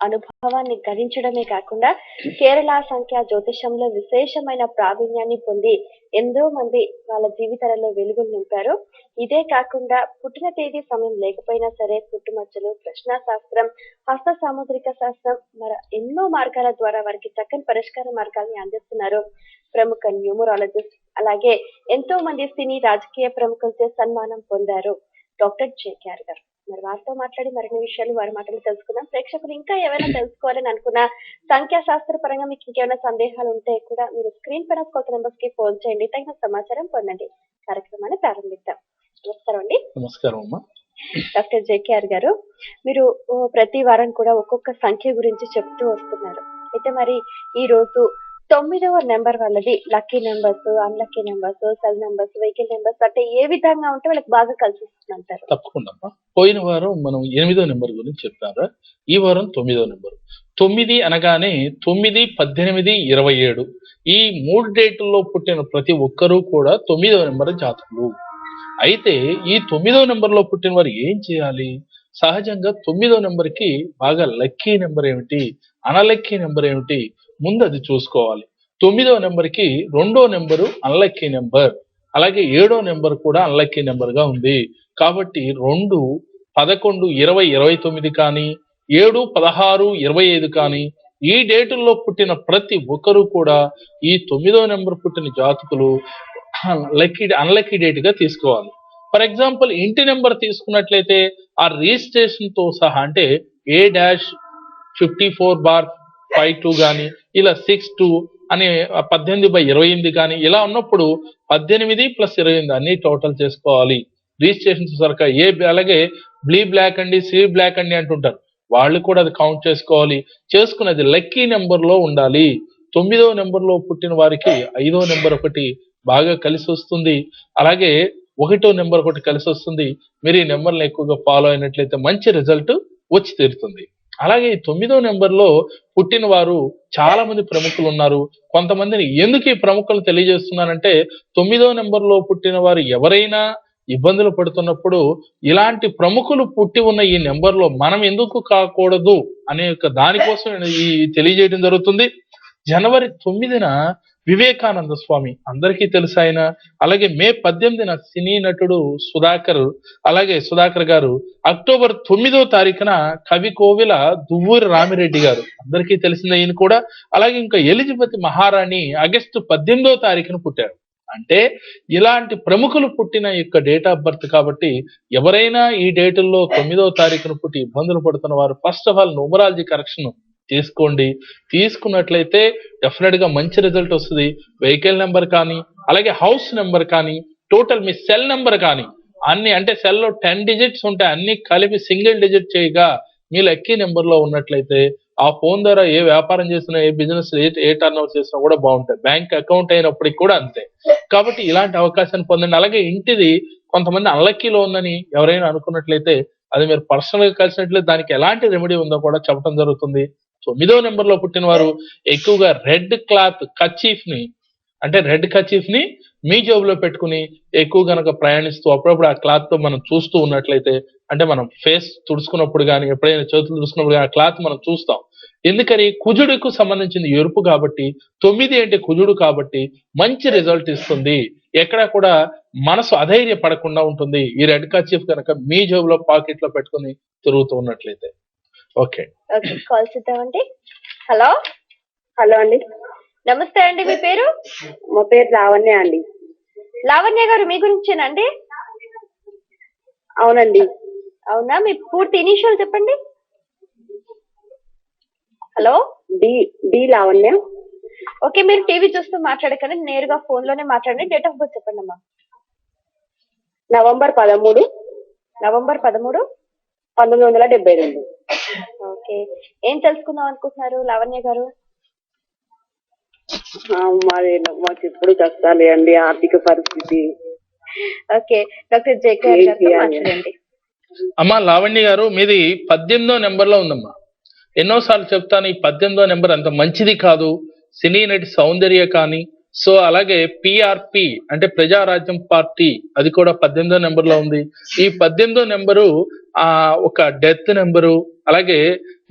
అనుభవాన్ని గడించడమే కాకుండా కేరళ సంఖ్య జ్యోతిషంలో విశేషమైన ప్రావీణ్యాన్ని పొంది ఎంతో మంది వాళ్ళ జీవితాలలో వెలుగులు నింపారు. ఇదే కాకుండా పుట్టిన తేదీ సమయం లేకపోయినా సరే పుట్టుమచ్చలు ప్రశ్న శాస్త్రం హస్త సాముద్రిక శాస్త్రం మరి ఎన్నో మార్గాల ద్వారా వారికి చక్కని పరిష్కార మార్గాల్ని అందిస్తున్నారు. ప్రముఖ న్యూమరాలజిస్ట్ అలాగే ఎంతో మంది సినీ రాజకీయ ప్రముఖులచే సన్మానం పొందారు. డాక్టర్ జేకేఆర్ గారు. మరి వారితో మాట్లాడి మరిన్ని విషయాలు వారి మాటలు తెలుసుకుందాం. ప్రేక్షకులు ఇంకా ఏమైనా తెలుసుకోవాలని అనుకున్నా సంఖ్యాశాస్త్ర పరంగా మీకు ఇంకేమైనా సందేహాలు ఉంటే కూడా మీరు స్క్రీన్ పైన కొత్త నెంబర్స్కి ఫోన్ చేయండి. తగిన సమాచారం పొందండి. కార్యక్రమాన్ని ప్రారంభిద్దాం. నమస్కారం అండి. నమస్కారం అమ్మా. డాక్టర్ జేకేఆర్ గారు మీరు ప్రతి వారం కూడా ఒక్కొక్క సంఖ్య గురించి చెప్తూ వస్తున్నారు. అయితే మరి ఈ రోజు తొమ్మిదవ నెంబర్ వాళ్ళది. Lucky numbers unlucky numbers cell numbers vehicle numbers అంటే ఏ విధంగా ఉంటే వాళ్ళకి బాగా కలిసి అంటారు తప్పకుండా పోయిన వారం మనం ఎనిమిదో నెంబర్ గురించి చెప్పారు? ఈ వారం తొమ్మిదో నెంబర్. తొమ్మిది అనగానే తొమ్మిది పద్దెనిమిది ఇరవై ఏడు. ఈ మూడు డేట్లలో పుట్టిన ప్రతి ఒక్కరూ కూడా తొమ్మిదో నెంబర్ జాతకులు. అయితే ఈ తొమ్మిదో నెంబర్లో పుట్టిన వారు ఏం చేయాలి? సహజంగా తొమ్మిదో నెంబర్కి బాగా లక్కీ నెంబర్ ఏమిటి? అనలక్కీ నెంబర్ ఏమిటి? ముందు అది చూసుకోవాలి. తొమ్మిదో నెంబర్కి రెండో నెంబరు అన్లక్కీ నెంబర్. అలాగే ఏడో నెంబర్ కూడా అన్లక్కీ నెంబర్గా ఉంది. కాబట్టి రెండు పదకొండు ఇరవై ఇరవై తొమ్మిది కానీ ఏడు పదహారు ఇరవై ఐదు కానీ ఈ డేటుల్లో పుట్టిన ప్రతి ఒక్కరూ కూడా ఈ తొమ్మిదో నెంబర్ పుట్టిన జాతకులు లక్కీ అన్లక్కీ డేట్గా తీసుకోవాలి. ఫర్ ఎగ్జాంపుల్ ఇంటి నెంబర్ తీసుకున్నట్లయితే ఆ రిజిస్ట్రేషన్తో సహా అంటే A dash fifty four bar five two కానీ ఇలా సిక్స్ టూ అనే పద్దెనిమిది బై ఇరవై ఎనిమిది కానీ ఇలా ఉన్నప్పుడు పద్దెనిమిది ప్లస్ ఇరవై ఎనిమిది అన్ని టోటల్ చేసుకోవాలి. రిజిస్ట్రేషన్ సరిగ్గా ఏ అలాగే బ్లీ బ్లాక్ అండి సి బ్లాక్ అండి అంటుంటారు. వాళ్ళు కూడా అది కౌంట్ చేసుకోవాలి. చేసుకున్నది లక్కీ నెంబర్లో ఉండాలి. తొమ్మిదో నెంబర్లో పుట్టిన వారికి ఐదో నెంబర్ ఒకటి బాగా కలిసి వస్తుంది. అలాగే ఒకటో నెంబర్ ఒకటి కలిసి వస్తుంది. మీరు ఈ నెంబర్ని ఎక్కువగా ఫాలో అయినట్లయితే మంచి రిజల్ట్ వచ్చి తీరుతుంది. అలాగే తొమ్మిదో నెంబర్లో పుట్టిన వారు చాలా మంది ప్రముఖులు ఉన్నారు. కొంతమందిని ఎందుకు ఈ ప్రముఖులు తెలియజేస్తున్నానంటే తొమ్మిదో నెంబర్లో పుట్టిన వారు ఎవరైనా ఇబ్బందులు పడుతున్నప్పుడు ఇలాంటి ప్రముఖులు పుట్టి ఉన్న ఈ నెంబర్లో మనం ఎందుకు కాకూడదు అనే యొక్క దానికోసం ఈ తెలియజేయడం జరుగుతుంది. జనవరి తొమ్మిదిన వివేకానంద స్వామి. అందరికీ తెలుసు ఆయన. అలాగే మే పద్దెనిమిదిన సినీ నటుడు సుధాకర్ అలాగే సుధాకర్ గారు అక్టోబర్ తొమ్మిదో తారీఖున కవి కోవిల దువ్వూరి రామిరెడ్డి గారు. అందరికీ తెలిసింది ఈయన కూడా. అలాగే ఇంకా ఎలిజబెత్ మహారాణి ఆగస్టు పద్దెనిమిదో తారీఖున పుట్టారు. అంటే ఇలాంటి ప్రముఖులు పుట్టిన యొక్క డేట్ ఆఫ్ బర్త్ కాబట్టి ఎవరైనా ఈ డేటుల్లో తొమ్మిదో తారీఖున పుట్టి ఇబ్బందులు పడుతున్న వారు first of all numerology correction తీసుకోండి. తీసుకున్నట్లయితే డెఫినెట్గా మంచి రిజల్ట్ వస్తుంది. వెహికల్ నెంబర్ కానీ అలాగే హౌస్ నెంబర్ కానీ టోటల్ మీ సెల్ నెంబర్ కానీ అన్ని అంటే సెల్లో టెన్ డిజిట్స్ ఉంటాయి. అన్ని కలిపి సింగిల్ డిజిట్ చేయగా మీ లక్కీ నెంబర్లో ఉన్నట్లయితే ఆ ఫోన్ ద్వారా ఏ వ్యాపారం చేసినా ఏ బిజినెస్ ఏ ఏ టర్న్ ఓవర్ చేసినా కూడా బాగుంటాయి. బ్యాంక్ అకౌంట్ అయినప్పటికి కూడా అంతే. కాబట్టి ఇలాంటి అవకాశాన్ని పొందండి. అలాగే ఇంటిది కొంతమంది అన్లక్కీలో ఉందని ఎవరైనా అనుకున్నట్లయితే అది మీరు పర్సనల్గా కలిసినట్లయితే దానికి ఎలాంటి రెమెడీ ఉందో కూడా చెప్పడం జరుగుతుంది. తొమ్మిదో నెంబర్లో పుట్టిన వారు ఎక్కువగా రెడ్ క్లాత్ కచీఫ్ని అంటే రెడ్ కచీఫ్ని మీ జోబులో పెట్టుకుని ఎక్కువ గనక ప్రయాణిస్తూ అప్పుడప్పుడు ఆ క్లాత్తో మనం చూస్తూ ఉన్నట్లయితే అంటే మనం ఫేస్ తుడుచుకున్నప్పుడు కానీ ఎప్పుడైనా చేతులు తుడుచుకున్నప్పుడు కానీ ఆ క్లాత్ మనం చూస్తాం. ఎందుకని కుజుడుకు సంబంధించింది ఎరుపు కాబట్టి తొమ్మిది అంటే కుజుడు కాబట్టి మంచి రిజల్ట్ ఇస్తుంది. ఎక్కడ కూడా మనసు అధైర్య పడకుండా ఉంటుంది ఈ రెడ్ కచీఫ్ కనుక మీ జోబులో పాకెట్లో పెట్టుకుని తిరుగుతూ ఉన్నట్లయితే. ఓకే. ఓకే కాల్ చేద్దామండి. హలో? హలో అండి. నమస్తే అండి మీ పేరు? మా పేరు లావణ్య అండి. లావణ్య గారు మీ గురించేనండి? అవునండి. అవునా? మీ పూర్తి ఇనిషియల్ చెప్పండి. Hello? D D Lavanya. Okay మీరు టీవీ చూస్తూ మాట్లాడకండి. నేరుగా ఫోన్లోనే మాట్లాడండి. డేట్ ఆఫ్ బర్త్ చెప్పండి అమ్మా. నవంబర్ పదమూడు. నవంబర్ పదమూడు? పంతొమ్మిది వందల డెబ్బై రెండు. ఓకే. ఏం తెలుసుకుందాం అనుకుంటున్నారు లావణ్య గారు? మాది మాకు ఎప్పుడు కష్టాలే అండి ఆర్థిక పరిస్థితి. ఓకే. డాక్టర్ జేకే ఏం గారితో చేయాలి? మాట్లాడండి. అమ్మా లావణ్య గారు మీది పద్దెనిమిదో నెంబర్లో ఉందమ్మా. ఎన్నోసార్లు చెప్తాను ఈ పద్దెనిమిదో నెంబర్ అంత మంచిది కాదు సినీ నటి సౌందర్య కానీ సో అలాగే పిఆర్పి అంటే ప్రజారాజ్యం పార్టీ అది కూడా పద్దెనిమిదో నెంబర్లో ఉంది. ఈ పద్దెనిమిదో నెంబరు ఆ ఒక డెత్ నెంబరు అలాగే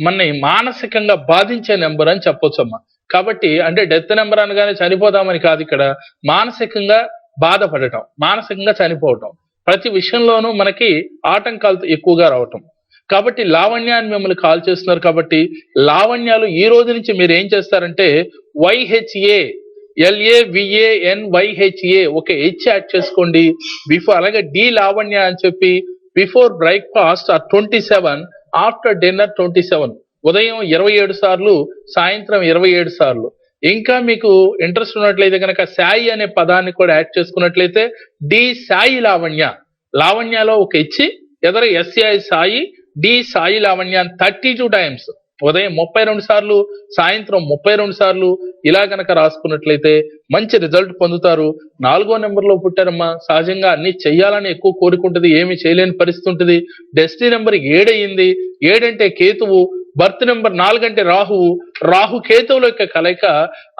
మనని మానసికంగా బాధించే నెంబర్ అని చెప్పొచ్చమ్మా. కాబట్టి అంటే డెత్ నెంబర్ అనగానే చనిపోదామని కాదు ఇక్కడ. మానసికంగా బాధపడటం మానసికంగా చనిపోవటం. ప్రతి విషయంలోనూ మనకి ఆటంకాలు ఎక్కువగా రావటం. కాబట్టి లావణ్యాన్ని మిమ్మల్ని కాల్ చేస్తున్నారు కాబట్టి లావణ్యాలు ఈ రోజు నుంచి మీరు ఏం చేస్తారంటే వైహెచ్ఏ L A V A N Y H A ఒక హెచ్ యాడ్ చేసుకోండి. బిఫోర్ అలాగే డి లావణ్య అని చెప్పి before breakfast or twenty seven after dinner twenty seven ఉదయం ఇరవై ఏడు సార్లు సాయంత్రం ఇరవై ఏడు సార్లు. ఇంకా మీకు ఇంట్రెస్ట్ ఉన్నట్లయితే కనుక సాయి అనే పదాన్ని కూడా యాడ్ చేసుకున్నట్లయితే డి సాయి లావణ్య. లావణ్యలో ఒక ఇచ్చి ఎదర S I Sai D Sai Lavanya thirty two times ఉదయం ముప్పై రెండు సార్లు సాయంత్రం ముప్పై రెండు సార్లు ఇలా గనక రాసుకున్నట్లయితే మంచి రిజల్ట్ పొందుతారు. నాలుగో నెంబర్లో పుట్టారమ్మా. సహజంగా అన్ని చెయ్యాలని ఎక్కువ కోరుకుంటుంది ఏమి చేయలేని పరిస్థితి ఉంటుంది. డెస్టినీ నెంబర్ ఏడయింది. ఏడంటే కేతువు బర్త్ నెంబర్ నాలుగంటే రాహువు. రాహు కేతువుల యొక్క కలయిక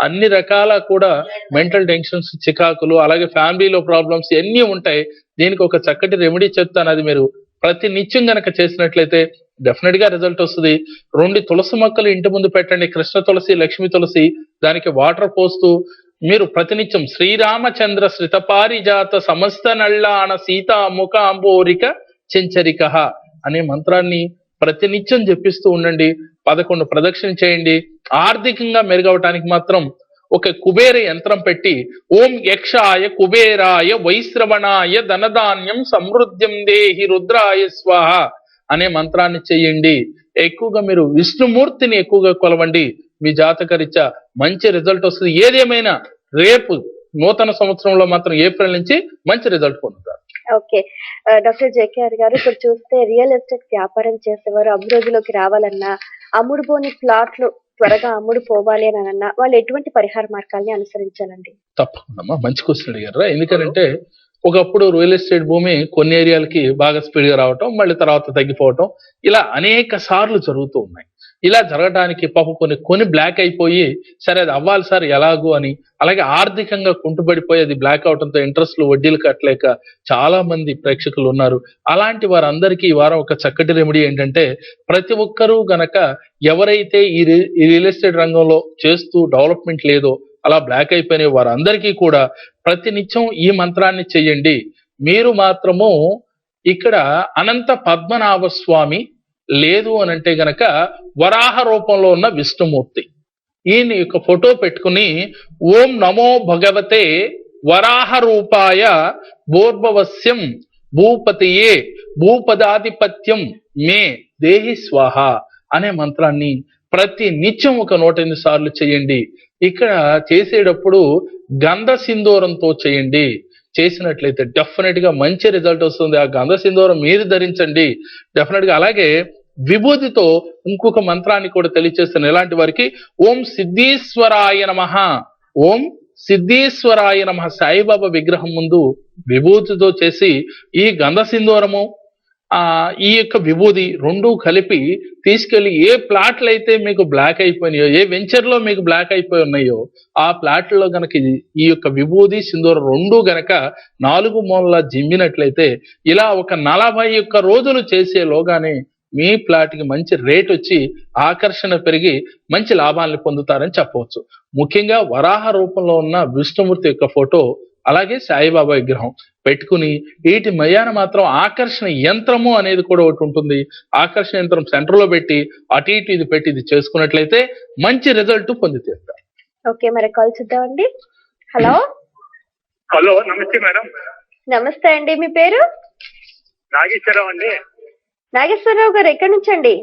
అన్ని రకాల కూడా మెంటల్ టెన్షన్స్ చికాకులు అలాగే ఫ్యామిలీలో ప్రాబ్లమ్స్ ఎన్ని ఉంటాయి. దీనికి ఒక చక్కటి రెమెడీ చెప్తాను అది మీరు. ప్రతి నిత్యం గనక చేసినట్లయితే డెఫినెట్గా రిజల్ట్ వస్తుంది. రెండు తులసి మొక్కలు ఇంటి ముందు పెట్టండి. కృష్ణ తులసి లక్ష్మి తులసి దానికి వాటర్ పోస్తూ మీరు ప్రతినిత్యం శ్రీరామచంద్ర శ్రితపారిజాత సమస్త నళ్ళాన సీతా ముఖ అంబోరిక చెంచరిక అనే మంత్రాన్ని ప్రతినిత్యం జపిస్తూ ఉండండి. పదకొండు ప్రదక్షిణ చేయండి. ఆర్థికంగా మెరుగవటానికి మాత్రం ఒక కుబేర యంత్రం పెట్టి ఓం యక్షాయ కుబేరాయ వైశ్రవణాయ ధనధాన్యం సమృద్ధ్యం దేహి రుద్రాయ స్వాహ అనే మంత్రాన్ని చెయ్యండి ఎక్కువగా మీరు విష్ణుమూర్తిని ఎక్కువగా కొలవండి. మీ జాతకరీత్యా మంచి రిజల్ట్ వస్తుంది. ఏదేమైనా రేపు నూతన సంవత్సరంలో మాత్రం ఏప్రిల్ నుంచి మంచి రిజల్ట్ పొందుతారు. ఓకే. డాక్టర్ జేకేఆర్ గారు ఇప్పుడు చూస్తే రియల్ ఎస్టేట్ వ్యాపారం చేసేవారు అభివృద్ధిలోకి రావాలన్నా అమ్ముడు పోని ప్లాట్లు త్వరగా అమ్ముడు పోవాలి అని అన్నా వాళ్ళు ఎటువంటి పరిహార మార్గాల్ని అనుసరించాలండి? తప్పకుండా మంచి క్వశ్చన్ అడిగారు ఎందుకంటే ఒకప్పుడు రియల్ ఎస్టేట్ భూమి కొన్ని ఏరియాలకి బాగా స్పీడ్గా రావటం మళ్ళీ తర్వాత తగ్గిపోవటం ఇలా అనేక సార్లు జరుగుతూ ఉన్నాయి. ఇలా జరగడానికి పాపం కొన్ని కొని బ్లాక్ అయిపోయి సరే అది అవ్వాలి సార్ ఎలాగో అని అలాగే ఆర్థికంగా కుంటుపడిపోయి అది బ్లాక్ అవడంతో ఇంట్రెస్ట్లు వడ్డీలు కట్టలేక చాలా మంది ప్రేక్షకులు ఉన్నారు. అలాంటి వారందరికీ ఈ వారం ఒక చక్కటి రెమెడీ ఏంటంటే ప్రతి ఒక్కరూ గనక ఎవరైతే ఈ రి- ఈ రియల్ ఎస్టేట్ రంగంలో చేస్తూ డెవలప్మెంట్ లేదో అలా బ్లాక్ అయిపోయిన వారందరికీ కూడా ప్రతినిత్యం ఈ మంత్రాన్ని చెయ్యండి. మీరు మాత్రము ఇక్కడ అనంత పద్మనాభ స్వామి లేదు అని అంటే గనక వరాహ రూపంలో ఉన్న విష్ణుమూర్తి. ఈయన యొక్క ఫోటో పెట్టుకుని ఓం నమో భగవతే వరాహ రూపాయ భూర్భవస్యం భూపతియే భూపదాధిపత్యం మే దేహి స్వాహ అనే మంత్రాన్ని ప్రతి నిత్యం ఒక నూట ఎనిమిది సార్లు చేయండి ఇక్కడ చేసేటప్పుడు గంధ సింధూరంతో చేయండి. చేసినట్లయితే డెఫినెట్గా మంచి రిజల్ట్ వస్తుంది. ఆ గంధ సింధూరం మీరు ధరించండి. డెఫినెట్గా అలాగే విభూతితో ఇంకొక మంత్రాన్ని కూడా తెలియచేస్తాను. ఎలాంటి వారికి? ఓం సిద్ధీశ్వరాయ నమ. ఓం సిద్ధీశ్వరాయ నమ. సాయిబాబా విగ్రహం ముందు విభూతితో చేసి ఈ గంధ సింధూరము ఆ ఈ యొక్క విభూది రెండు కలిపి తీసుకెళ్ళి ఏ ప్లాట్లు అయితే మీకు బ్లాక్ అయిపోయినాయో ఏ వెంచర్లో మీకు బ్లాక్ అయిపోయి ఉన్నాయో ఆ ప్లాట్లలో గనక ఈ యొక్క విభూది సింధూర రెండు గనక నాలుగు మూలలా జిమ్మినట్లయితే ఇలా ఒక నలభై ఒక్క రోజులు చేసేలోగానే మీ ప్లాట్కి మంచి రేట్ వచ్చి ఆకర్షణ పెరిగి మంచి లాభాలను పొందుతారని చెప్పవచ్చు. ముఖ్యంగా వరాహ రూపంలో ఉన్న విష్ణుమూర్తి యొక్క ఫోటో అలాగే సాయిబాబా విగ్రహం. పెట్టుకుని వీటి మయాన మాత్రం ఆకర్షణ యంత్రము అనేది కూడా ఒకటి ఉంటుంది. ఆకర్షణ యంత్రం సెంటర్లో పెట్టి అటు ఇటు ఇది పెట్టి ఇది చేసుకున్నట్లయితే మంచి రిజల్ట్ పొంది తీరుతారు ఓకే మరి కాల్ చూద్దామండి. హలో? హలో నమస్తే మేడం. నమస్తే అండి మీ పేరు? నాగేశ్వరరావు అండి. నాగేశ్వరరావు గారు ఎక్కడి నుంచి అండి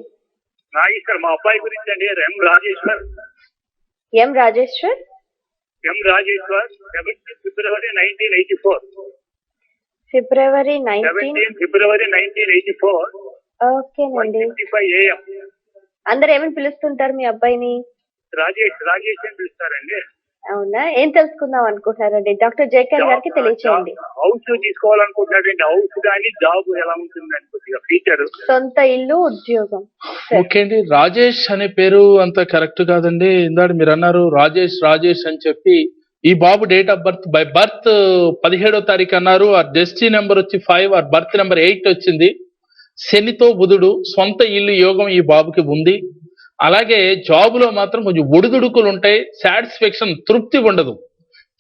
నాగేశ్వర్ మా అబ్బాయి గురించి అండి M Rajeshwar. M Rajeshwar? M Rajeshwar February nineteen eighty four. February nineteen seventeen February nineteen eighty four one ఓకేనండి ఫిఫ్టీ ఫైవ్ ఏఎం అందరు ఏమని పిలుస్తుంటారు మీ అబ్బాయిని? రాజేష్ రాజేష్ అని పిలుస్తారండి. అవునా? ఏం తెలుసుకుందాం అనుకుంటున్నారండి? డాక్టర్ జేకర్ గారికి తెలియచేయండి. హౌస్ తీసుకోవాలనుకుంటున్నాడండి హౌస్ కానీ జాబ్ ఎలా ఉంటుందని కొద్దిగా ఫ్యూచర్ సొంత ఇల్లు ఉద్యోగం. సరే. ఓకే అండి. రాజేష్ అనే పేరు అంత కరెక్ట్ కాదండి. ఇందాక మీరు అన్నారు రాజేష్ రాజేష్ అని చెప్పి ఈ బాబు date of birth by birth పదిహేడో తారీఖు అన్నారు. ఆ డెస్టీ నెంబర్ వచ్చి ఫైవ్ ఆ బర్త్ నెంబర్ ఎయిట్ వచ్చింది. శనితో బుధుడు సొంత ఇల్లు యోగం ఈ బాబుకి ఉంది. అలాగే జాబులో మాత్రం కొంచెం ఒడిదుడుకులు ఉంటాయి. సాటిస్ఫాక్షన్ తృప్తి ఉండదు.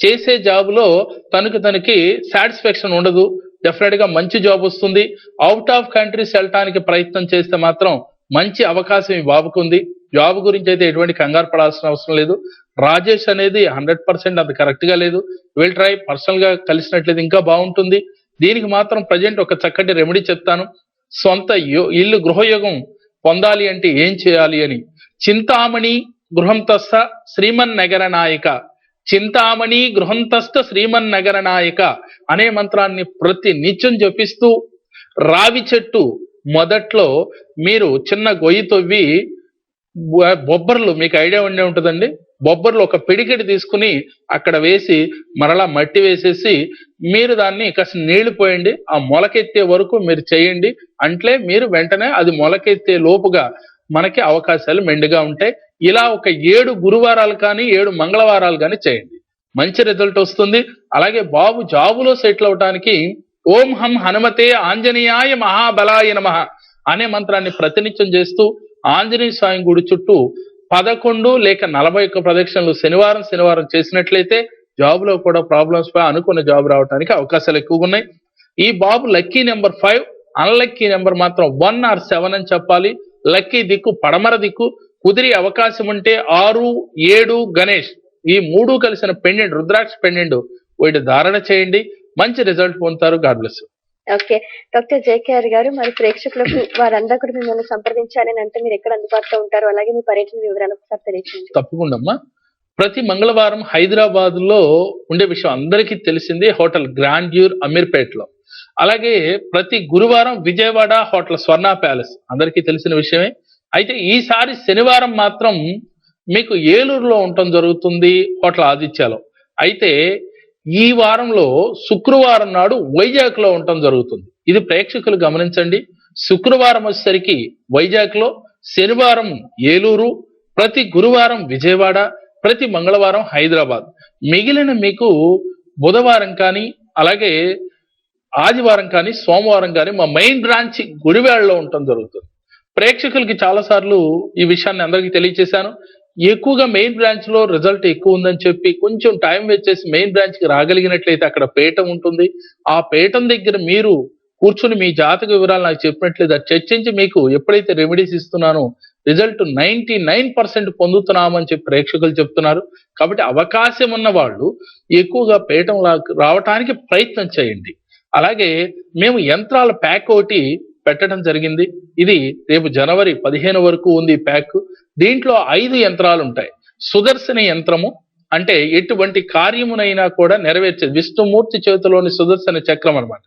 చేసే జాబులో తనకు తనకి సాటిస్ఫాక్షన్ ఉండదు. డెఫినెట్గా మంచి జాబ్ వస్తుంది. అవుట్ ఆఫ్ కంట్రీస్ వెళ్ళటానికి ప్రయత్నం చేస్తే మాత్రం మంచి అవకాశం ఈ బాబుకు ఉంది. జాబ్ గురించి అయితే ఎటువంటి కంగారు పడాల్సిన అవసరం లేదు. రాజేష్ అనేది హండ్రెడ్ పర్సెంట్ అది కరెక్ట్గా లేదు. విల్ ట్రై పర్సనల్గా కలిసినట్లయితే ఇంకా బాగుంటుంది. దీనికి మాత్రం ప్రజెంట్ ఒక చక్కటి రెమెడీ చెప్తాను. సొంత యో- ఇల్లు గృహయోగం పొందాలి అంటే ఏం చేయాలి అని. చింతామణి గృహంతస్థ శ్రీమన్ నగర నాయక. చింతామణి గృహంతస్థ శ్రీమన్ నగర నాయక అనే మంత్రాన్ని ప్రతి నిత్యం జపిస్తూ రావి చెట్టు మొదట్లో మీరు చిన్న గొయ్యి తవ్వి బొబ్బర్లు మీకు ఐడియా ఉండే ఉంటుందండి? బొబ్బర్లు ఒక పిడికిడి తీసుకుని అక్కడ వేసి మరలా మట్టి వేసేసి మీరు దాన్ని కాస్త నీళ్ళు పోయండి ఆ మొలకెత్తే వరకు మీరు చేయండి. అంటే మీరు వెంటనే అది మొలకెత్తే లోపుగా మనకి అవకాశాలు మెండుగా ఉంటాయి. ఇలా ఒక ఏడు గురువారాలు కానీ ఏడు మంగళవారాలు కానీ చేయండి. మంచి రిజల్ట్ వస్తుంది. అలాగే బాబు జాబులో సెటిల్ అవటానికి ఓం హం హనుమతే ఆంజనేయాయ మహాబలాయ నమ అనే మంత్రాన్ని ప్రతినిత్యం చేస్తూ ఆంజనేయ స్వామి గుడి చుట్టూ పదకొండు లేక నలభై ఒక్క ప్రదక్షిణలు శనివారం శనివారం చేసినట్లయితే జాబ్లో కూడా ప్రాబ్లమ్స్ పై అనుకున్న జాబ్ రావడానికి అవకాశాలు ఎక్కువగా ఉన్నాయి. ఈ బాబు lucky number five unlucky number మాత్రం వన్ ఆర్ సెవెన్ అని చెప్పాలి. లక్కీ దిక్కు పడమర దిక్కు కుదిరి అవకాశం ఉంటే ఆరు ఏడు గణేష్ ఈ మూడు కలిసిన పెండెంట్ రుద్రాక్ష పెండెంట్ వీటి ధారణ చేయండి. మంచి రిజల్ట్ పొందుతారు. God bless okay doctor J K R గారు మరి ప్రేక్షకులకు వారందరూ కూడా మిమ్మల్ని సంప్రదించాలి అని అంటే మీరు ఎక్కడ అందుబాటులో ఉంటారు అలాగే మీ పర్యటన వివరాలు ఒకసారి తెలియజేయండి తప్పకుండా అమ్మా. ప్రతి మంగళవారం హైదరాబాద్లో ఉండే విషయం అందరికీ తెలిసింది హోటల్ గ్రాండ్యూర్ అమీర్పేట్లో. అలాగే ప్రతి గురువారం విజయవాడ హోటల్ స్వర్ణ ప్యాలెస్ అందరికీ తెలిసిన విషయమే. అయితే ఈసారి శనివారం మాత్రం మీకు ఏలూరులో ఉండటం జరుగుతుంది హోటల్ ఆదిత్యలో. అయితే ఈ వారంలో శుక్రవారం నాడు వైజాగ్లో ఉండటం జరుగుతుంది. ఇది ప్రేక్షకులు గమనించండి. శుక్రవారం వచ్చేసరికి వైజాగ్లో శనివారం ఏలూరు ప్రతి గురువారం విజయవాడ ప్రతి మంగళవారం హైదరాబాద్. మిగిలిన మీకు బుధవారం కానీ అలాగే ఆదివారం కానీ సోమవారం కానీ మా మెయిన్ బ్రాంచ్ గుడివాడలో ఉండటం జరుగుతుంది. ప్రేక్షకులకి చాలా సార్లు ఈ విషయాన్ని అందరికీ తెలియజేశాను ఎక్కువగా మెయిన్ బ్రాంచ్లో రిజల్ట్ ఎక్కువ ఉందని చెప్పి కొంచెం టైం వచ్చేసి మెయిన్ బ్రాంచ్కి రాగలిగినట్లయితే అక్కడ పీఠం ఉంటుంది. ఆ పీఠం దగ్గర మీరు కూర్చుని మీ జాతక వివరాలు నాకు చెప్పినట్లయితే చర్చించి మీకు ఎప్పుడైతే రెమెడీస్ ఇస్తున్నానో రిజల్ట్ నైన్టీ నైన్ పర్సెంట్ పొందుతున్నామని చెప్పి ప్రేక్షకులు చెప్తున్నారు. కాబట్టి అవకాశం ఉన్న వాళ్ళు ఎక్కువగా పీఠం లా- రావటానికి ప్రయత్నం చేయండి. అలాగే మేము యంత్రాల ప్యాక్ ఒకటి పెట్టడం జరిగింది. ఇది రేపు జనవరి పదిహేను వరకు ఉంది ఈ ప్యాక్ దీంట్లో ఐదు యంత్రాలు ఉంటాయి సుదర్శన యంత్రము అంటే ఎటువంటి కార్యమునైనా కూడా నెరవేర్చేది విష్ణుమూర్తి చేతిలోని సుదర్శన చక్రం అన్నమాట.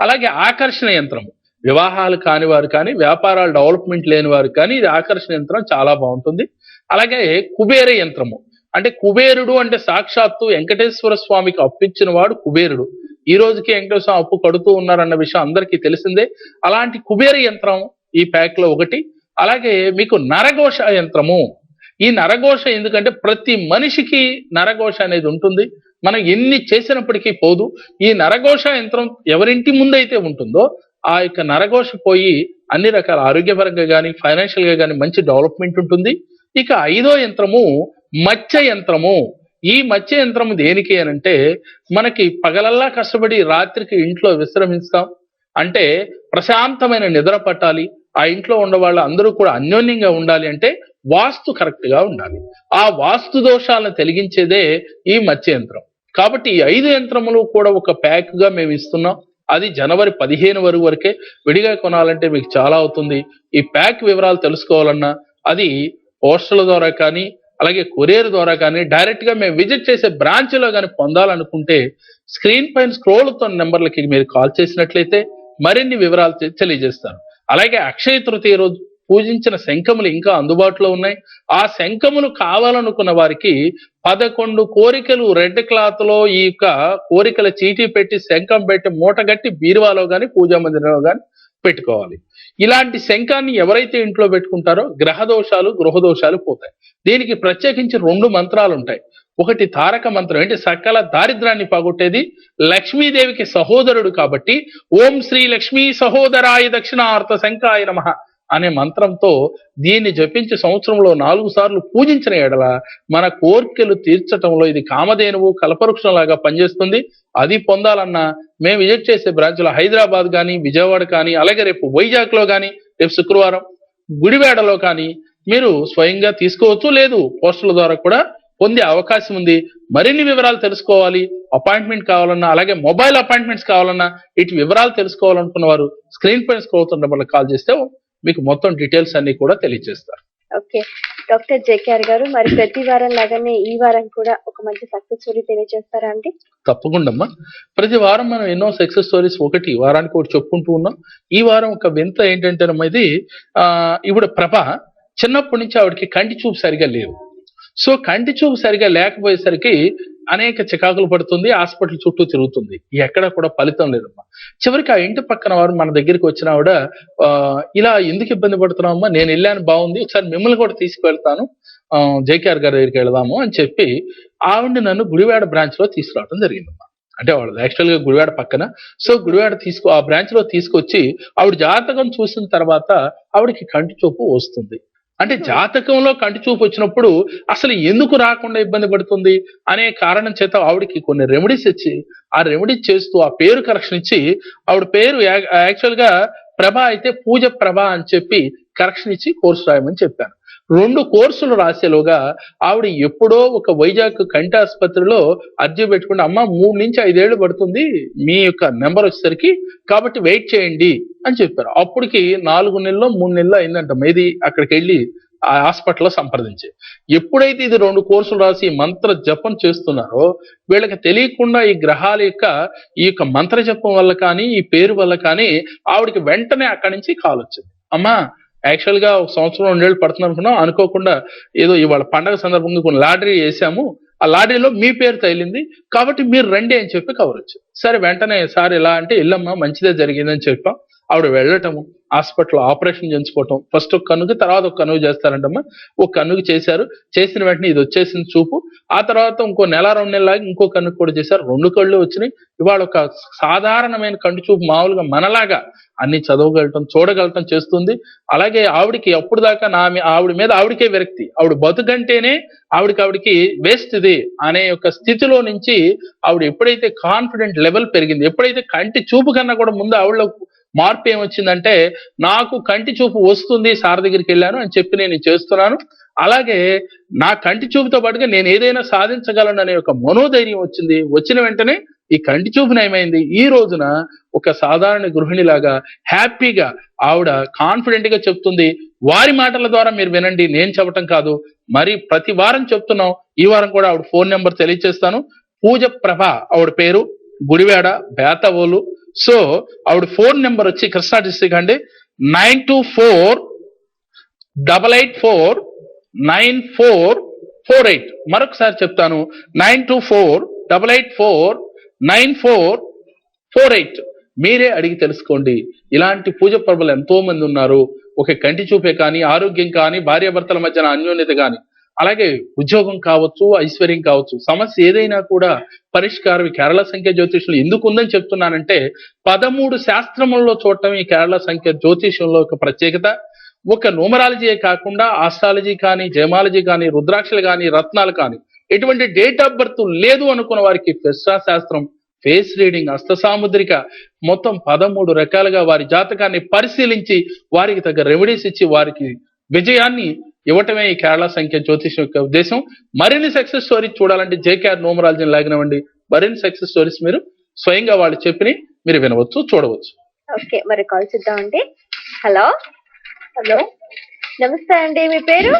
అలాగే ఆకర్షణ యంత్రము. వివాహాలు కాని వారు కానీ వ్యాపారాలు డెవలప్మెంట్ లేని వారు కానీ ఇది ఆకర్షణ యంత్రం చాలా బాగుంటుంది. అలాగే కుబేర యంత్రము. అంటే కుబేరుడు అంటే సాక్షాత్తు వెంకటేశ్వర స్వామికి అప్పించిన వాడు కుబేరుడు. ఈ రోజుకి వెంకటేశ్వర స్వామి అప్పు కడుతూ ఉన్నారన్న విషయం అందరికీ తెలిసిందే. అలాంటి కుబేర యంత్రం ఈ ప్యాక్లో ఒకటి. అలాగే మీకు నరఘోష యంత్రము. ఈ నరఘోష ఎందుకంటే ప్రతి మనిషికి నరఘోష అనేది ఉంటుంది. మనం ఎన్ని చేసినప్పటికీ పోదు. ఈ నరఘోష యంత్రం ఎవరింటి ముందైతే ఉంటుందో ఆ యొక్క నరఘోష పోయి అన్ని రకాల ఆరోగ్యపరంగా కానీ ఫైనాన్షియల్గా కానీ మంచి డెవలప్మెంట్ ఉంటుంది. ఇక ఐదో యంత్రము మత్స్య యంత్రము. ఈ మత్స్య యంత్రం దేనికి అని అంటే మనకి పగలల్లా కష్టపడి రాత్రికి ఇంట్లో విశ్రమిస్తాం. అంటే ప్రశాంతమైన నిద్ర పట్టాలి. ఆ ఇంట్లో ఉండవాళ్ళు అందరూ కూడా అన్యోన్యంగా ఉండాలి అంటే వాస్తు కరెక్ట్గా ఉండాలి. ఆ వాస్తు దోషాలను తొలగించేదే ఈ మత్స్య యంత్రం కాబట్టి ఈ ఐదు యంత్రములు కూడా ఒక ప్యాక్గా మేము ఇస్తున్నాం. అది జనవరి పదిహేను వరకు వరకే విడిగా కొనాలంటే మీకు చాలా అవుతుంది. ఈ ప్యాక్ వివరాలు తెలుసుకోవాలన్నా అది పోస్టల్ ద్వారా కానీ అలాగే కొరియర్ ద్వారా కానీ డైరెక్ట్గా మేము విజిట్ చేసే బ్రాంచ్లో కానీ పొందాలనుకుంటే స్క్రీన్ పైన స్క్రోల్తో నెంబర్లకి మీరు కాల్ చేసినట్లయితే మరిన్ని వివరాలు తెలియజేస్తాను. అలాగే అక్షయ తృతీయ రోజు పూజించిన శంఖములు ఇంకా అందుబాటులో ఉన్నాయి. ఆ శంఖములు కావాలనుకున్న వారికి పదకొండు కోరికలు రెడ్ క్లాత్లో ఈ యొక్క కోరికల చీటీ పెట్టి శంఖం పెట్టి మూటగట్టి బీరువాలో కాని పూజా మందిరంలో కాని పెట్టుకోవాలి. ఇలాంటి శంఖాన్ని ఎవరైతే ఇంట్లో పెట్టుకుంటారో గ్రహ దోషాలు గృహ దోషాలు పోతాయి. దీనికి ప్రత్యేకించి రెండు మంత్రాలు ఉంటాయి ఒకటి తారక మంత్రం ఏంటి? సకల దారిద్రాన్ని పోగొట్టేది లక్ష్మీదేవికి సహోదరుడు కాబట్టి ఓం శ్రీ లక్ష్మీ సహోదరాయ దక్షిణార్థ శంకాయ నమ అనే మంత్రంతో దీన్ని జపించి సంవత్సరంలో నాలుగు సార్లు పూజించిన ఎడల మన కోర్కెలు తీర్చటంలో ఇది కామధేనువు కల్పవృక్షం లాగా పనిచేస్తుంది. అది పొందాలన్నా మేము విజిట్ చేసే బ్రాంచ్లో హైదరాబాద్ కానీ విజయవాడ కానీ అలాగే రేపు వైజాగ్లో కానీ రేపు శుక్రవారం గుడివాడలో కానీ మీరు స్వయంగా తీసుకోవచ్చు. లేదు పోస్టుల ద్వారా కూడా పొందే అవకాశం ఉంది. మరిన్ని వివరాలు తెలుసుకోవాలి. అపాయింట్మెంట్ కావాలన్నా అలాగే మొబైల్ అపాయింట్మెంట్స్ కావాలన్నా ఇటు వివరాలు తెలుసుకోవాలనుకున్న వారు స్క్రీన్ పైన స్క్రోల్ అవుతున్న నెంబర్కి కాల్ చేస్తే మీకు మొత్తం డీటెయిల్స్ అన్ని కూడా తెలియజేస్తారు. ఓకే. డాక్టర్ జేకేఆర్ గారు మరి ప్రతి వారం లాగానే ఈ వారం కూడా ఒక మంచి సక్సెస్ స్టోరీ తెలియజేస్తారా అండి? తప్పకుండా అమ్మా. ప్రతి వారం మనం ఎన్నో సక్సెస్ స్టోరీస్ ఒకటి వారానికి ఒకటి చెప్పుకుంటూ ఉన్నాం. ఈ వారం ఒక వింత ఏంటంటేనమ్మా ఇది ఆ ఇప్పుడు ప్రభ చిన్నప్పటి నుంచి ఆవిడకి కంటి చూపు సరిగా లేవు. సో కంటి చూపు సరిగా లేకపోయేసరికి అనేక చికాకులు పడుతుంది హాస్పిటల్ చుట్టూ తిరుగుతుంది. ఎక్కడ కూడా ఫలితం లేదమ్మా. చివరికి ఆ ఇంటి పక్కన వారు మన దగ్గరికి వచ్చిన ఆవిడ ఇలా ఎందుకు ఇబ్బంది పడుతున్నామమ్మా నేను వెళ్ళాను బాగుంది. ఒకసారి మిమ్మల్ని కూడా తీసుకువెళ్తాను. ఆ, జేకేఆర్ గారి దగ్గరికి వెళదాము అని చెప్పి ఆవిడ నన్ను గుడివాడ బ్రాంచ్లో తీసుకురావడం జరిగిందమ్మా. అంటే వాళ్ళు యాక్చువల్గా గుడివాడ పక్కన. సో గుడివాడ తీసుకు ఆ బ్రాంచ్లో తీసుకొచ్చి ఆవిడ జాతకం చూసిన తర్వాత ఆవిడకి కంటి చూపు వస్తుంది. అంటే జాతకంలో కంటి చూపు వచ్చినప్పుడు అసలు ఎందుకు రాకుండా ఇబ్బంది పడుతుంది అనే కారణం చేత ఆవిడకి కొన్ని రెమెడీస్ ఇచ్చి ఆ రెమెడీస్ చేస్తూ ఆ పేరు కరెక్షన్ ఇచ్చి ఆవిడ పేరు యాక్చువల్గా ప్రభ అయితే పూజ ప్రభ అని చెప్పి కరెక్షన్ ఇచ్చి కోర్సు రాయమని చెప్పాను. రెండు కోర్సులు రాసేలోగా ఆవిడ ఎప్పుడో ఒక వైజాగ్ కంటి ఆసుపత్రిలో అర్జీ పెట్టుకుంటే అమ్మ మూడు నుంచి ఐదేళ్ళు పడుతుంది మీ యొక్క నెంబర్ వచ్చేసరికి కాబట్టి వెయిట్ చేయండి అని చెప్పారు. అప్పటికి నాలుగు నెలల్లో మూడు నెలలు అయిందంట మేది అక్కడికి వెళ్ళి ఆ హాస్పిటల్లో సంప్రదించి. ఎప్పుడైతే ఇది రెండు కోర్సులు రాసి మంత్ర జపం చేస్తున్నారో వీళ్ళకి తెలియకుండా ఈ గ్రహాల యొక్క ఈ యొక్క మంత్ర జపం వల్ల కానీ ఈ పేరు వల్ల కానీ ఆవిడకి వెంటనే అక్కడి నుంచి కాల్ వచ్చింది. అమ్మా యాక్చువల్గా ఒక సంవత్సరం రెండేళ్ళు పడుతుంది అనుకున్నాం అనుకోకుండా ఏదో ఇవాళ పండగ సందర్భంగా కొన్ని లాటరీ వేసాము. ఆ లాటరీలో మీ పేరు తగిలింది. కాబట్టి మీరు రండి అని చెప్పి కవర్ వచ్చింది సరే వెంటనే సార్ ఇలా అంటే ఇల్లమ్మా మంచిదే జరిగిందని చెప్పాం. ఆవిడ వెళ్ళటము హాస్పిటల్ ఆపరేషన్ చేయించుకోవటం ఫస్ట్ ఒక కన్నుకి తర్వాత ఒక కన్నుకు చేస్తారంటమ్మా. ఒక కన్నుకి చేశారు. చేసిన వెంటనే ఇది వచ్చేసింది చూపు. ఆ తర్వాత ఇంకో నెల రెండు నెలలాగా ఇంకో కన్నుకు కూడా చేశారు. రెండు కళ్ళు వచ్చినాయి. ఇవాళ ఒక సాధారణమైన కంటి చూపు మామూలుగా మనలాగా అన్ని చదవగలటం చూడగలటం చేస్తుంది. అలాగే ఆవిడికి అప్పుడు దాకా నా ఆవిడ మీద ఆవిడకే విరక్తి. ఆవిడ బతుకంటేనే ఆవిడకి ఆవిడకి వేస్ట్ ఇది అనే యొక్క స్థితిలో నుంచి ఆవిడ ఎప్పుడైతే కాన్ఫిడెంట్ లెవెల్ పెరిగింది ఎప్పుడైతే కంటి చూపు కన్నా కూడా ముందు ఆవిడలో మార్పు ఏమొచ్చిందంటే నాకు కంటి చూపు వస్తుంది సార్ దగ్గరికి వెళ్ళాను అని చెప్పి నేను చేస్తున్నాను. అలాగే నా కంటి చూపుతో పాటుగా నేను ఏదైనా సాధించగలను అనే ఒక మనోధైర్యం వచ్చింది. వచ్చిన వెంటనే ఈ కంటి చూపు నయమైంది. ఈ రోజున ఒక సాధారణ గృహిణిలాగా హ్యాపీగా ఆవిడ కాన్ఫిడెంట్గా చెప్తుంది వారి మాటల ద్వారా మీరు వినండి నేను చెప్పటం కాదు. మరి ప్రతి వారం చెప్తున్నాం ఈ వారం కూడా ఆవిడ ఫోన్ నెంబర్ తెలియజేస్తాను పూజ ప్రభ ఆవిడ పేరు గుడివాడ బేతవోలు. సో ఆవిడ ఫోన్ నెంబర్ వచ్చి కృష్ణా డిస్ట్రిక్ట్ అండి nine two four double eight four nine four four eight. మరొకసారి చెప్తాను nine two four double eight four nine four four eight. మీరే అడిగి తెలుసుకోండి ఇలాంటి పూజ పర్వలు ఎంతో మంది ఉన్నారు. ఒక కంటి చూపే కానీ ఆరోగ్యం కానీ భార్యాభర్తల మధ్యన అన్యోన్యత కానీ. అలాగే ఉద్యోగం కావచ్చు ఐశ్వర్యం కావచ్చు సమస్య ఏదైనా కూడా పరిష్కారం కేరళ సంఖ్య జ్యోతిష్యంలో ఎందుకు ఉందని చెప్తున్నానంటే పదమూడు శాస్త్రముల్లో చూడటం ఈ కేరళ సంఖ్య జ్యోతిష్యంలో ఒక ప్రత్యేకత. ఒక న్యూమరాలజీయే కాకుండా ఆస్ట్రాలజీ కానీ జయమాలజీ కానీ రుద్రాక్షలు కానీ రత్నాలు కానీ ఎటువంటి డేట్ ఆఫ్ బర్త్ లేదు అనుకున్న వారికి ఫెస్టా శాస్త్రం ఫేస్ రీడింగ్ అస్తసాముద్రిక మొత్తం పదమూడు రకాలుగా వారి జాతకాన్ని పరిశీలించి వారికి తగ్గ రెమెడీస్ ఇచ్చి వారికి విజయాన్ని ఇవ్వటమే ఈ కేరళ సంఖ్య జ్యోతిషం యొక్క ఉద్దేశం. మరిన్ని సక్సెస్ స్టోరీస్ చూడాలంటే జేకేఆర్ నోమరాలజీని లాగినవ్వండి. మరిన్ని సక్సెస్ స్టోరీస్ మీరు స్వయంగా వాళ్ళు చెప్పిని మీరు వినవచ్చు చూడవచ్చు. ఓకే మరి కాల్ చేద్దామండి హలో. హలో. నమస్తే అండి మీ పేరు?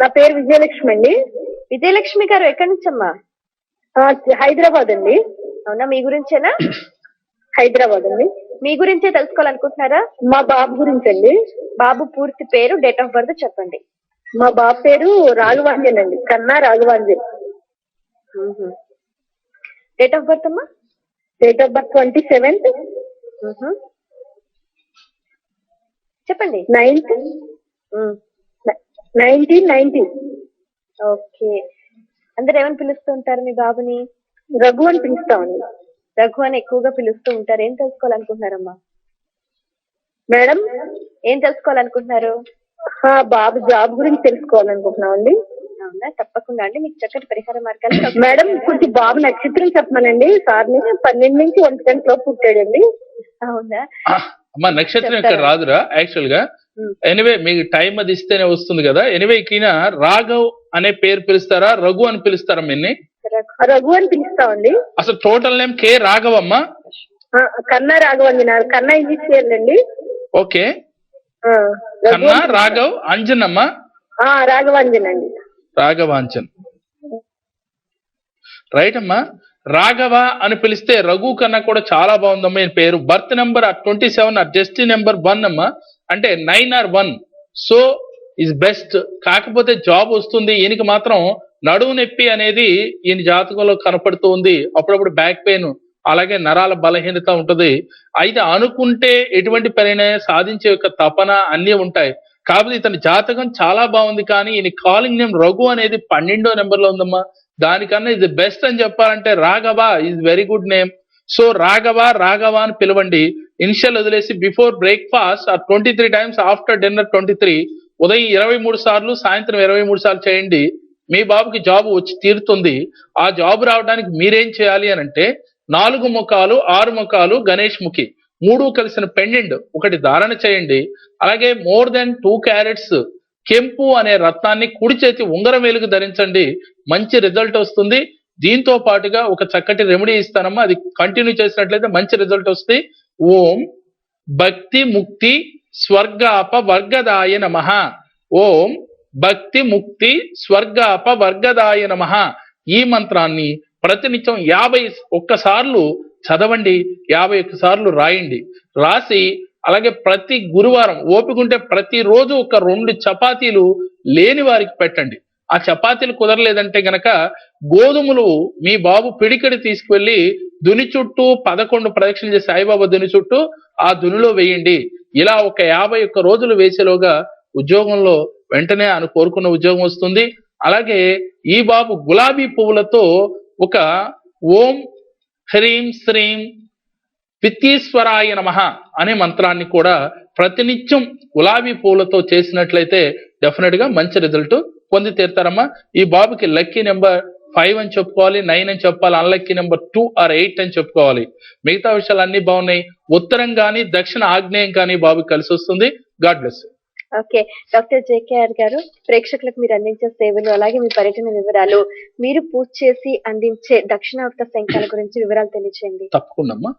నా పేరు విజయలక్ష్మి అండి. విజయలక్ష్మి గారు ఎక్కడి నుంచమ్మా? ఆ, హైదరాబాద్ అండి. అవునా మీ గురించేనా? హైదరాబాద్ అండి. మీ గురించే తెలుసుకోవాలనుకుంటున్నారా? మా బాబు గురించి అండి బాబు పూర్తి పేరు డేట్ ఆఫ్ బర్త్ చెప్పండి. మా బాబు పేరు రాఘవాంజన్ అండి కన్నా రాఘవాంజన్. డేట్ ఆఫ్ బర్త్ అమ్మా? Date of birth twenty seventh. చెప్పండి. నైన్త్. Nineteen ninety okay. అందరు ఏమని పిలుస్తూ ఉంటారు మీ బాబుని? రఘు అని పిలుస్తామండి రఘు అని ఎక్కువగా పిలుస్తూ ఉంటారు. ఏం తెలుసుకోవాలనుకుంటున్నారమ్మా? మేడం? ఏం తెలుసుకోవాలనుకుంటున్నారు? బాబు జాబ్ గురించి తెలుసుకోవాలనుకుంటున్నామండి అవునా? తప్పకుండా అండి. మీకు చక్కటి పరిహార మార్గాలు మేడం కొంచెం బాబు నక్షత్రం చెప్పమనండి. సార్ని పన్నెండు నుంచి ఒంటి గంటలో పుట్టాడండి. అవునా? అమ్మా నక్షత్రం ఇక్కడ? రాదురా యాక్చువల్గా. ఎనివే మీకు టైం అది ఇస్తేనే వస్తుంది కదా. ఎనివే ఈయన రాఘవ్ అనే పేరు పిలుస్తారా రఘు అని పిలుస్తారా మిన్ని రఘు రఘు అని పిలుస్తామండి. అసలు టోటల్ నేమ్ కే రాఘవమ్మ? ఆ, కన్నా రాఘవంజన కన్నా ఇంగ్లీష్ అండి ఓకే కన్నా రాఘవ్ అంజనమ్మ? రాఘవంజన్ అండి. రాఘవాంచన్ రైట్ అమ్మా. రాఘవ అని పిలిస్తే రఘు కన్నా కూడా చాలా బాగుందమ్మా ఈయన పేరు. బర్త్ నెంబర్ ట్వంటీ సెవెన్ ఆ డెస్టీ నెంబర్ వన్ అమ్మా. అంటే nine or one so is best కాకపోతే జాబ్ వస్తుంది. ఈయనకి మాత్రం నడువు నొప్పి అనేది ఈయన జాతకంలో కనపడుతూ ఉంది. అప్పుడప్పుడు బ్యాక్ పెయిన్ అలాగే నరాల బలహీనత ఉంటుంది. అయితే అనుకుంటే ఎటువంటి పనైనా సాధించే యొక్క తపన అన్నీ ఉంటాయి. కాకపోతే ఇతని జాతకం చాలా బాగుంది కానీ ఈయన కాలింగ్ నేమ్ రఘు అనేది పన్నెండో నెంబర్లో ఉందమ్మా. దానికన్నా ఇది బెస్ట్ అని చెప్పాలంటే Raghava is very good name. So Raghava Raghava అని పిలవండి. ఇనిషియల్ వదిలేసి బిఫోర్ బ్రేక్ఫాస్ట్ ఆ twenty three times after dinner twenty three ఉదయం ఇరవై మూడు సార్లు సాయంత్రం ఇరవై మూడు సార్లు చేయండి. మీ బాబుకి జాబ్ వచ్చి తీరుతుంది. ఆ జాబ్ రావడానికి మీరేం చేయాలి అని అంటే నాలుగు ముఖాలు ఆరు ముఖాలు గణేష్ ముఖి. మూడు కలిసిన పెండెంట్. ఒకటి ధారణ చేయండి. అలాగే మోర్ దెన్ టూ క్యారెట్స్. కెంపు అనే రత్నాన్ని కుడి చేతి ఉంగరం వేలుకు ధరించండి. మంచి రిజల్ట్ వస్తుంది. దీంతో పాటుగా ఒక చక్కటి రెమెడీ ఇస్తానమ్మా. అది కంటిన్యూ చేసినట్లయితే మంచి రిజల్ట్ వస్తుంది. ఓం భక్తి ముక్తి స్వర్గాప వర్గదాయ నమ. ఓం భక్తి ముక్తి స్వర్గాప వర్గదాయ నమ. ఈ మంత్రాన్ని ప్రతినిత్యం యాభై ఒక్కసార్లు చదవండి యాభై ఒక్కసార్లు రాయండి. రాసి అలాగే ప్రతి గురువారం ఓపికంటే ప్రతిరోజు ఒక రెండు చపాతీలు లేని వారికి పెట్టండి. ఆ చపాతీలు కుదరలేదంటే గనక గోధుమలు మీ బాబు పిడికడి తీసుకువెళ్ళి దుని చుట్టూ పదకొండు ప్రదక్షిణలు చేసి సాయిబాబా దుని చుట్టూ ఆ దునిలో వేయండి. ఇలా ఒక యాభై ఒక్క రోజులు వేసేలోగా ఉద్యోగంలో వెంటనే ఆయన కోరుకున్న ఉద్యోగం వస్తుంది. అలాగే ఈ బాబు గులాబీ పువ్వులతో ఒక ఓం హ్రీం శ్రీం పిత్తీశ్వరాయ నమ అనే మంత్రాన్ని కూడా ప్రతినిత్యం గులాబీ పూలతో చేసినట్లయితే డెఫినెట్గా మంచి రిజల్ట్ పొంది తీరుతారమ్మా. ఈ బాబుకి లక్కీ నెంబర్ ఫైవ్ అని చెప్పుకోవాలి నైన్ అని చెప్పాలి unlucky number two or eight అని చెప్పుకోవాలి. మిగతా విషయాలు అన్ని బాగున్నాయి. ఉత్తరం కానీ దక్షిణ ఆగ్నేయం కానీ బాబుకి కలిసి వస్తుంది. God bless okay. Doctor J K R గారు ప్రేక్షకులకు మీరు అందించే సేవలు అలాగే మీ పర్యటన వివరాలు మీరు పూజ చేసి అందించే దక్షిణాఫ్రికా శంఖాల గురించి వివరాలు తెలియచేయండి. తప్పకుండా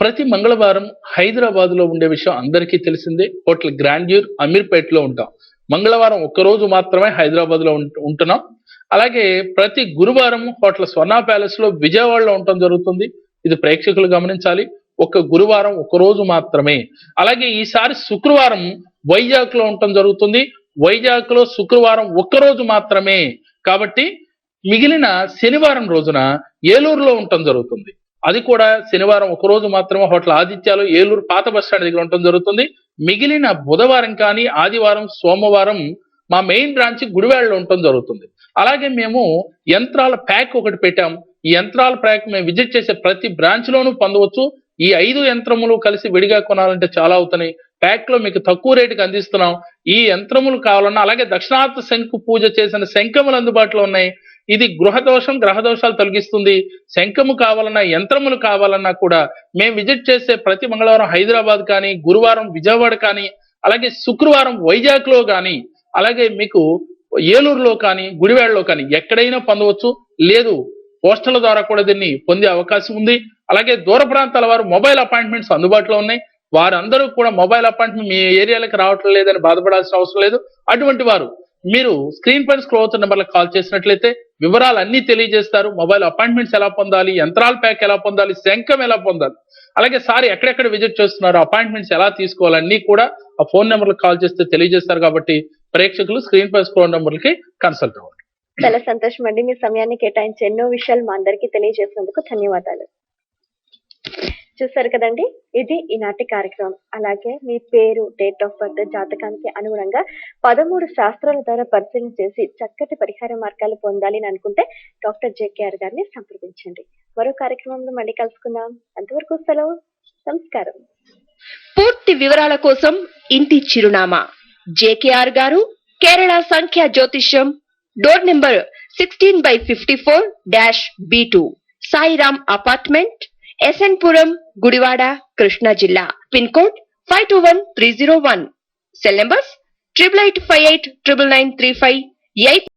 ప్రతి మంగళవారం హైదరాబాద్లో ఉండే విషయం అందరికీ తెలిసిందే. హోటల్ గ్రాండ్యూర్ అమీర్పేటలో ఉంటాం. మంగళవారం ఒక్కరోజు మాత్రమే హైదరాబాద్లో ఉంటున్నాం. అలాగే ప్రతి గురువారం హోటల్ స్వర్ణ ప్యాలెస్లో విజయవాడలో ఉండటం జరుగుతుంది. ఇది ప్రేక్షకులు గమనించాలి. ఒక గురువారం ఒక రోజు మాత్రమే. అలాగే ఈసారి శుక్రవారం వైజాగ్లో ఉండటం జరుగుతుంది. వైజాగ్లో శుక్రవారం ఒక్క రోజు మాత్రమే. కాబట్టి మిగిలిన శనివారం రోజున ఏలూరులో ఉండటం జరుగుతుంది. అది కూడా శనివారం ఒక రోజు మాత్రమే. హోటల్ ఆదిత్యాలు ఏలూరు పాత బస్ స్టాండ్ దగ్గర ఉండటం జరుగుతుంది. మిగిలిన బుధవారం కానీ ఆదివారం సోమవారం మా మెయిన్ బ్రాంచ్ గుడివాడలో ఉండటం జరుగుతుంది. అలాగే మేము యంత్రాల ప్యాక్ ఒకటి పెట్టాం. ఈ యంత్రాల ప్యాక్ మేము విజిట్ చేసే ప్రతి బ్రాంచ్ లోనూ పొందవచ్చు. ఈ ఐదు యంత్రములు కలిసి విడిగా కొనాలంటే చాలా అవుతున్నాయి. ప్యాక్లో మీకు తక్కువ రేటుకి అందిస్తున్నాం. ఈ యంత్రములు కావాలన్నా అలాగే దక్షిణార్థ శంకు పూజ చేసిన శంఖములు అందుబాటులో ఉన్నాయి. ఇది గృహ దోషం గ్రహ దోషాలు తొలగిస్తుంది. శంఖము కావాలన్నా యంత్రములు కావాలన్నా కూడా మేము విజిట్ చేసే ప్రతి మంగళవారం హైదరాబాద్ కానీ గురువారం విజయవాడ కానీ అలాగే శుక్రవారం వైజాగ్లో కానీ అలాగే మీకు ఏలూరులో కానీ గుడివాడలో కానీ ఎక్కడైనా పొందవచ్చు. లేదు పోస్టల్ ద్వారా కూడా దీన్ని పొందే అవకాశం ఉంది. అలాగే దూర ప్రాంతాల వారు మొబైల్ అపాయింట్మెంట్స్ అందుబాటులో ఉన్నాయి. వారందరూ కూడా మొబైల్ అపాయింట్మెంట్ మీ ఏరియాలకు రావటం లేదని బాధపడాల్సిన అవసరం లేదు. అటువంటి వారు మీరు స్క్రీన్ పైన స్క్రోల్ అవుతున్న నెంబర్లకు కాల్ చేసినట్లయితే వివరాలు అన్ని తెలియజేస్తారు. మొబైల్ అపాయింట్మెంట్స్ ఎలా పొందాలి యంత్రాల ప్యాక్ ఎలా పొందాలి శంఖం ఎలా పొందాలి అలాగే సార్ ఎక్కడెక్కడ విజిట్ చేస్తున్నారు అపాయింట్మెంట్స్ ఎలా తీసుకోవాలి అన్ని కూడా ఆ ఫోన్ నెంబర్లకు కాల్ చేస్తే తెలియజేస్తారు కాబట్టి ప్రేక్షకులు స్క్రీన్ పై స్క్రోల్ నెంబర్లకి కన్సల్ట్ అవ్వండి. చాలా సంతోషం అండి. మీ సమయాన్ని కేటాయించి ఎన్నో విషయాలు మా అందరికీ తెలియజేసినందుకు ధన్యవాదాలు. చూసారు కదండి? ఇది ఈనాటి కార్యక్రమం. అలాగే మీ పేరు డేట్ ఆఫ్ బర్త్ జాతకానికి అనుగుణంగా పదమూడు శాస్త్రాల ద్వారా పరిశీలన చేసి చక్కటి పరిహార మార్గాలు పొందాలి అని అనుకుంటే డాక్టర్ జేకేఆర్ గారిని సంప్రదించండి. మరో కార్యక్రమంలో మళ్ళీ కలుసుకుందాం. అంతవరకు సెలవు. నమస్కారం. పూర్తి వివరాల కోసం ఇంటి చిరునామా. జేకేఆర్ గారు కేరళ సంఖ్య జ్యోతిష్యం door number sixteen by fifty four dash B two Sairam apartment S N Puram Gudivada Krishna జిల్లా. Pin code five two one three zero one. Cell numbers triple eight five eight triple nine three five eight